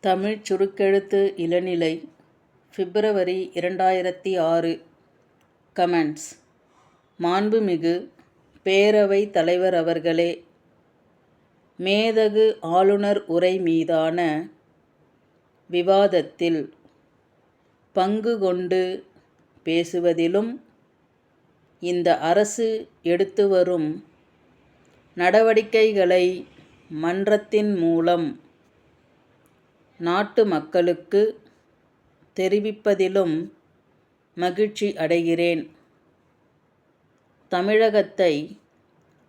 தமிழ்ச் சுருக்கெழுத்து இளநிலை பிப்ரவரி இரண்டாயிரத்தி ஆறு. கமெண்ட்ஸ். மாண்புமிகு பேரவைத் தலைவர் அவர்களே மேதகு ஆளுநர் உரை மீதான விவாதத்தில் பங்கு கொண்டு பேசுவதிலும் இந்த அரசு எடுத்து வரும் நடவடிக்கைகளை மன்றத்தின் மூலம் நாட்டு மக்களுக்கு தெரிவிப்பதிலும் மகிழ்ச்சி அடைகிறேன். தமிழகத்தை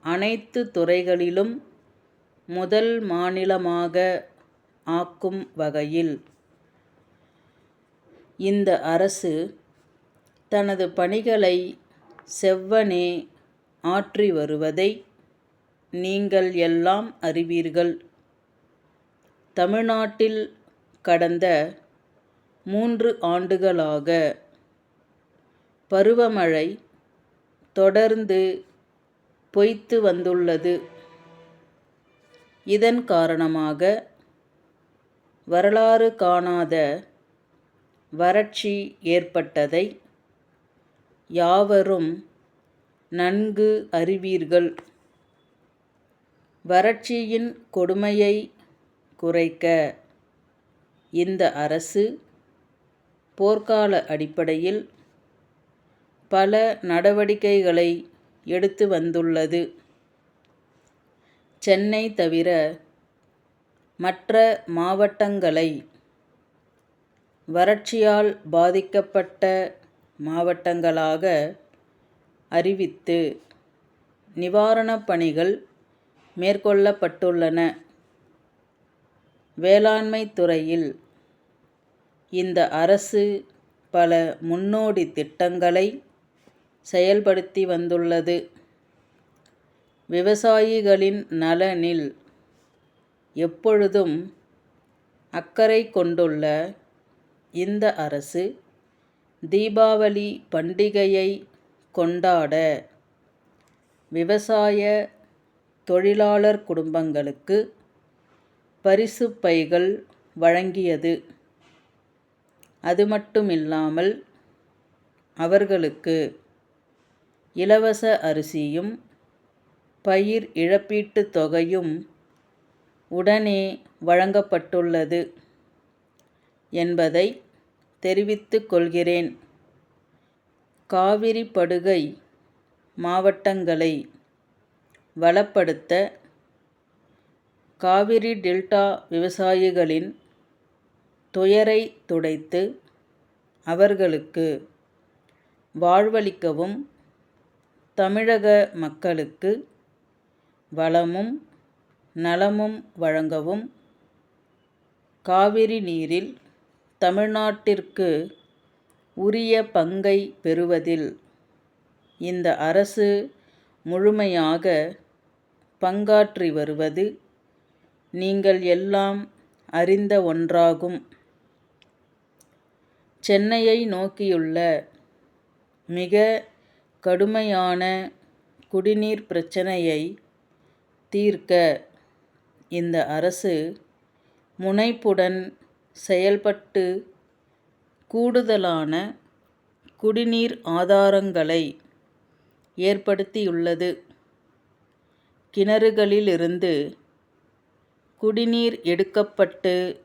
அனைத்து துறைகளிலும் முதல் மாநிலமாக ஆக்கும் வகையில் இந்த அரசு தனது பணிகளை செவ்வனே ஆற்றி வருவதை நீங்கள் எல்லாம் அறிவீர்கள். தமிழ்நாட்டில் கடந்த மூன்று ஆண்டுகளாக பருவமழை தொடர்ந்து பொய்த்து வந்துள்ளது. இதன் காரணமாக வரலாறு காணாத வறட்சி ஏற்பட்டதை யாவரும் நன்கு அறிவீர்கள். வறட்சியின் கொடுமையை குறைக்க இந்த அரசு போர்க்கால அடிப்படையில் பல நடவடிக்கைகளை எடுத்து வந்துள்ளது. சென்னை தவிர மற்ற மாவட்டங்களை வறட்சியால் பாதிக்கப்பட்ட மாவட்டங்களாக அறிவித்து நிவாரணப் பணிகள் மேற்கொள்ளப்பட்டுள்ளன. வேளாண்மை துறையில் இந்த அரசு பல முன்னோடி திட்டங்களை செயல்படுத்தி வந்துள்ளது. விவசாயிகளின் நலனில் எப்பொழுதும் அக்கறை கொண்டுள்ள இந்த அரசு தீபாவளி பண்டிகையை கொண்டாட விவசாய தொழிலாளர் குடும்பங்களுக்கு பரிசு பைகள் வழங்கியது. அது மட்டுமில்லாமல் அவர்களுக்கு இலவச அரிசியும் பயிர் இழப்பீட்டுத் தொகையும் உடனே வழங்கப்பட்டுள்ளது என்பதை தெரிவித்துக் கொள்கிறேன். காவிரி படுகை மாவட்டங்களை வளப்படுத்த காவிரி டெல்டா விவசாயிகளின் துயரை துடைத்து அவர்களுக்கு வாழ்வளிக்கவும் தமிழக மக்களுக்கு வளமும் நலமும் வழங்கவும் காவிரி நீரில் தமிழ்நாட்டிற்கு உரிய பங்கை பெறுவதில் இந்த அரசு முழுமையாக பங்காற்றி வருவது நீங்கள் எல்லாம் அறிந்த ஒன்றாகும். சென்னையை நோக்கியுள்ள மிக கடுமையான குடிநீர் பிரச்சனையை தீர்க்க இந்த அரசு முனைப்புடன் செயல்பட்டு கூடுதலான குடிநீர் ஆதாரங்களை ஏற்படுத்தியுள்ளது. கிணறுகளிலிருந்து குடிநீர் எடுக்கப்பட்டு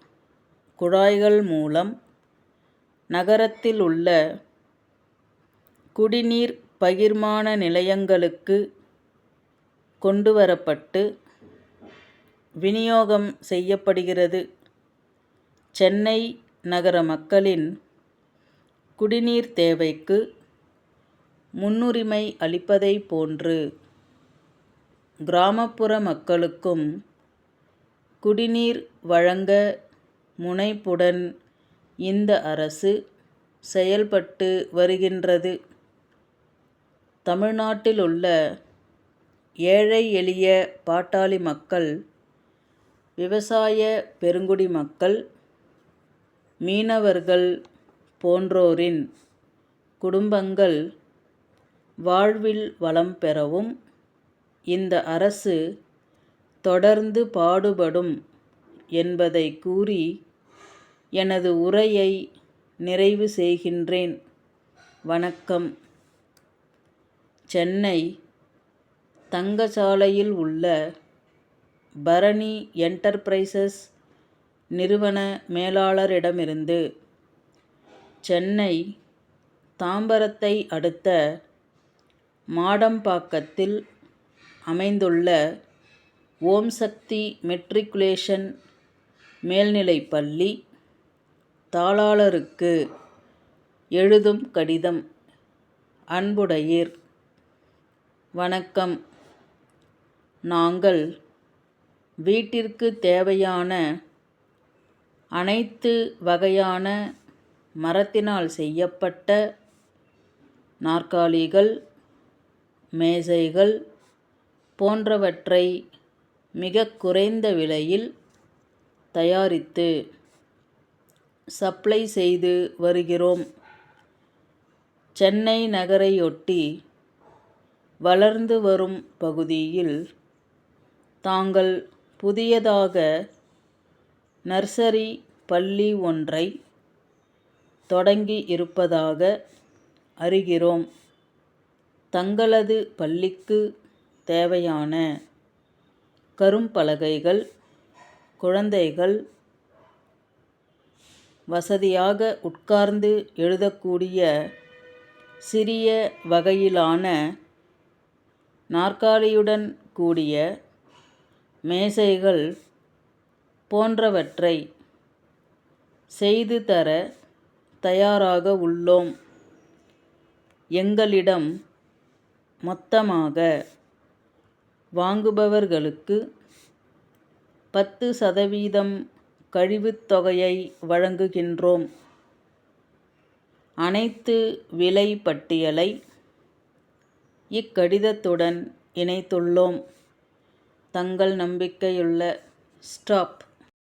குழாய்கள் மூலம் நகரத்தில் உள்ள குடிநீர் பகிர்மான நிலையங்களுக்கு கொண்டுவரப்பட்டு விநியோகம் செய்யப்படுகிறது. சென்னை நகர மக்களின் குடிநீர் தேவைக்கு முன்னுரிமை அளிப்பதைப் போன்று கிராமப்புற மக்களுக்கும் குடிநீர் வழங்க முனைப்புடன் இந்த அரசு செயல்பட்டு வருகின்றது. தமிழ்நாட்டில் உள்ள ஏழை எளிய பாட்டாளி மக்கள் விவசாய பெருங்குடி மக்கள் மீனவர்கள் போன்றோரின் குடும்பங்கள் வாழ்வில் வளம் பெறவும் இந்த அரசு தொடர்ந்து பாடுபடும் என்பதை கூறி எனது உரையை நிறைவு செய்கின்றேன். வணக்கம். சென்னை தங்கசாலையில் உள்ள பரணி என்டர்பிரைசஸ் நிறுவன மேலாளரிடமிருந்து சென்னை தாம்பரத்தை அடுத்த மாடம்பாக்கத்தில் அமைந்துள்ள ஓம் சக்தி மெட்ரிகுலேஷன் மேல்நிலைப்பள்ளி தாளாளருக்கு எழுதும் கடிதம். அன்புடையீர். வணக்கம். நாங்கள் வீட்டிற்கு தேவையான அனைத்து வகையான மரத்தினால் செய்யப்பட்ட நாற்காலிகள் மேசைகள் போன்றவற்றை மிக குறைந்த விலையில் தயாரித்து சப்ளை செய்து வருகிறோம். சென்னை நகரையொட்டி வளர்ந்து வரும் பகுதியில் தாங்கள் புதியதாக நர்சரி பள்ளி ஒன்றை தொடங்கி இருப்பதாக அறிகிறோம். தங்களது பள்ளிக்கு தேவையான கரும்பலகைகள் குழந்தைகள் வசதியாக உட்கார்ந்து எழுதக்கூடிய சிறிய வகையிலான நாற்காலியுடன் கூடிய மேசைகள் போன்றவற்றை செய்து தர தயாராக உள்ளோம். எங்களிடம் மொத்தமாக வாங்குபவர்களுக்கு பத்து சதவீதம் கழிவுத் தொகையை வழங்குகின்றோம். அனைத்து விலை பட்டியலை இக்கடிதத்துடன் இணைத்துள்ளோம். தங்கள் நம்பிக்கையுள்ள ஸ்டாப்.